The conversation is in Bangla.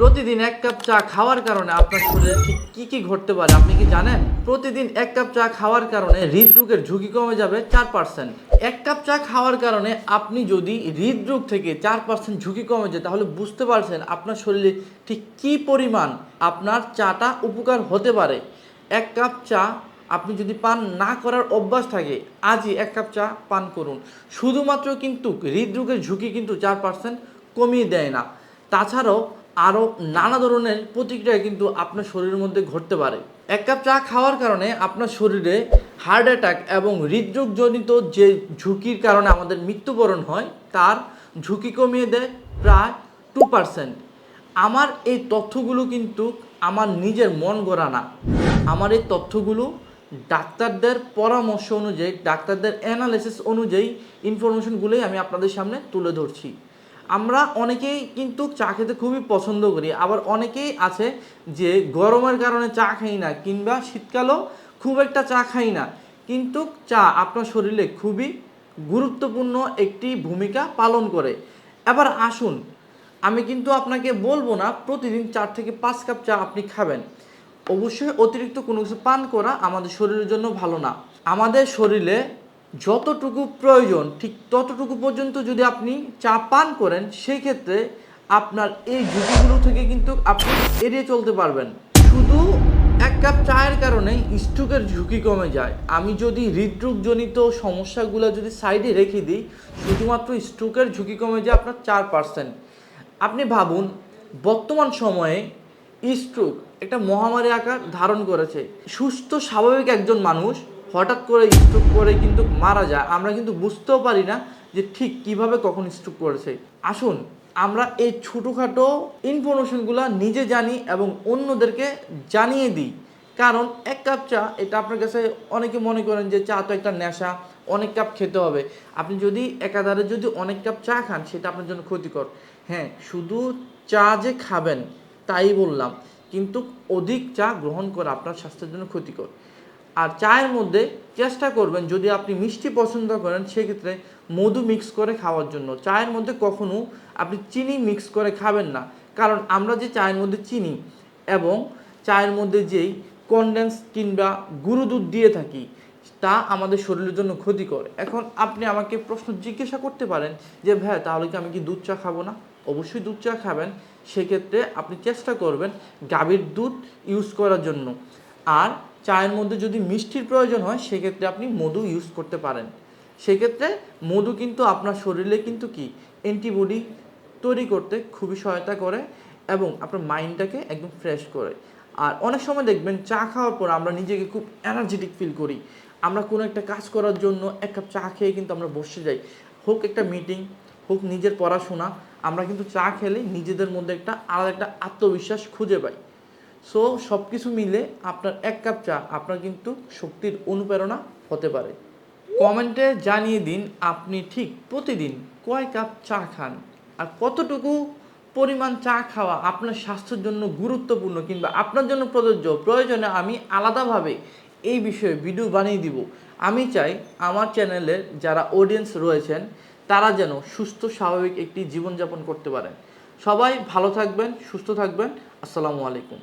প্রতিদিন এক কাপ চা খাওয়ার কারণে আপনার শরীরে ঠিক কী কি ঘটতে পারে, আপনি কি জানেন? প্রতিদিন এক কাপ চা খাওয়ার কারণে হৃদরোগের ঝুঁকি কমে যাবে চার পার্সেন্ট এক কাপ চা খাওয়ার কারণে আপনি যদি হৃদরোগ থেকে চার পার্সেন্ট ঝুঁকি কমে যায়, তাহলে বুঝতে পারছেন আপনার শরীরে ঠিক কি পরিমাণ আপনার চাটা উপকার হতে পারে। এক কাপ চা আপনি যদি পান না করার অভ্যাস থাকে, আজই এক কাপ চা পান করুন। শুধুমাত্র কিন্তু হৃদরোগের ঝুঁকি কিন্তু চার পার্সেন্ট কমিয়ে দেয় না। তাছাড়াও আরও নানা ধরনের প্রতিক্রিয়া কিন্তু আপনার শরীরের মধ্যে ঘটতে পারে। এক কাপ চা খাওয়ার কারণে আপনার শরীরে হার্ট অ্যাটাক এবং হৃদরোগজনিত যে ঝুঁকির কারণে আমাদের মৃত্যুবরণ হয়, তার ঝুঁকি কমিয়ে দেয় প্রায় টু পার্সেন্ট আমার এই তথ্যগুলো কিন্তু আমার নিজের মন গড়া না। আমার এই তথ্যগুলো ডাক্তারদের পরামর্শ অনুযায়ী, ডাক্তারদের অ্যানালিসিস অনুযায়ী ইনফরমেশনগুলোই আমি আপনাদের সামনে তুলে ধরছি। আমরা অনেকেই কিন্তু চা খেতে খুবই পছন্দ করি, আবার অনেকেই আছে যে গরমের কারণে চা খাই না কিংবা শীতকালেও খুব একটা চা খাই না। কিন্তু চা আপনার শরীরে খুবই গুরুত্বপূর্ণ একটি ভূমিকা পালন করে। এবার আসুন, আমি কিন্তু আপনাকে বলব না, প্রতিদিন চার থেকে পাঁচ কাপ চা আপনি খাবেন। অবশ্যই অতিরিক্ত কোনো কিছু পান করা আমাদের শরীরের জন্য ভালো না। আমাদের শরীরে যতটুকু প্রয়োজন, ঠিক ততটুকু পর্যন্ত যদি আপনি চা পান করেন সেই ক্ষেত্রে আপনার এই ঝুঁকিগুলো থেকে কিন্তু আপনি এড়িয়ে চলতে পারবেন। শুধু এক কাপ চায়ের কারণে স্ট্রোকের ঝুঁকি কমে যায়। আমি যদি হৃদরোগজনিত সমস্যাগুলো যদি সাইডে রেখে দিই, শুধুমাত্র স্ট্রোকের ঝুঁকি কমে যায় আপনার চার পার্সেন্ট। আপনি ভাবুন, বর্তমান সময়ে স্ট্রোক একটা মহামারী আকার ধারণ করেছে। সুস্থ, স্বাভাবিক একজন মানুষ হঠাৎ করে স্ট্রোক করে কিন্তু মারা যায়। আমরা কিন্তু বুঝতেও পারি না যে ঠিক কীভাবে কখন স্ট্রোক করেছে। আসুন, আমরা এই ছোটোখাটো ইনফরমেশনগুলো নিজে জানি এবং অন্যদেরকে জানিয়ে দিই। কারণ এক কাপ চা, এটা আপনার কাছে অনেকে মনে করেন যে চা তো একটা নেশা, অনেক কাপ খেতে হবে। আপনি যদি একাধারে যদি অনেক কাপ চা খান, সেটা আপনার জন্য ক্ষতিকর। হ্যাঁ শুধু চা যে খাবেন, তাই বললাম। কিন্তু অধিক চা গ্রহণ করা আপনার স্বাস্থ্যের জন্য ক্ষতিকর। আর চায়ের মধ্যে চেষ্টা করবেন যদি আপনি মিষ্টি পছন্দ করেন, সেক্ষেত্রে মধু মিক্স করে খাওয়ার জন্য। চায়ের মধ্যে কখনো আপনি চিনি মিক্স করে খাবেন না। কারণ আমরা যে চায়ের মধ্যে চিনি এবং চায়ের মধ্যে যেই কনডেন্স কিংবা গুঁড়ো দুধ দিয়ে থাকি, তা আমাদের শরীরের জন্য ক্ষতিকর। এখন আপনি আমাকে প্রশ্ন জিজ্ঞাসা করতে পারেন যে ভাই তাহলে কি আমি কি দুধ চা খাব না? অবশ্যই দুধ চা খাবেন। সেক্ষেত্রে আপনি চেষ্টা করবেন গাভীর দুধ ইউজ করার জন্য। আর চায়ের মধ্যে যদি মিষ্টির প্রয়োজন হয়, সেক্ষেত্রে আপনি মধু ইউজ করতে পারেন। সেক্ষেত্রে মধু কিন্তু আপনার শরীরে কিন্তু কি? অ্যান্টিবডি তৈরি করতে খুবই সহায়তা করে এবং আপনার মাইন্ডটাকে একদম ফ্রেশ করে। আর অনেক সময় দেখবেন চা খাওয়ার পর আমরা নিজেকে খুব এনার্জেটিক ফিল করি। আমরা কোনো একটা কাজ করার জন্য এক কাপ চা খেয়ে কিন্তু আমরা বসে যাই। হোক একটা মিটিং হোক নিজের পড়াশোনা, আমরা কিন্তু চা খেলে নিজেদের মধ্যে একটা আলাদা একটা আত্মবিশ্বাস খুঁজে পাই। সো সব কিছু মিলে আপনার এক কাপ চা, আপনার কিন্তু শক্তির অনুপ্রেরণা হতে পারে। কমেন্টে জানিয়ে দিন আপনি ঠিক প্রতিদিন কয় কাপ চা খান আর কতটুকু পরিমাণ চা খাওয়া আপনার স্বাস্থ্যের জন্য গুরুত্বপূর্ণ কিংবা আপনার জন্য প্রযোজ্য, প্রয়োজনে আমি আলাদাভাবে এই বিষয়ে ভিডিও বানিয়ে দিব। আমি চাই আমার চ্যানেলের যারা অডিয়েন্স রয়েছেন, তারা যেন সুস্থ, স্বাভাবিক একটি জীবনযাপন করতে পারেন। সবাই ভালো থাকবেন, সুস্থ থাকবেন। আসসালামু আলাইকুম।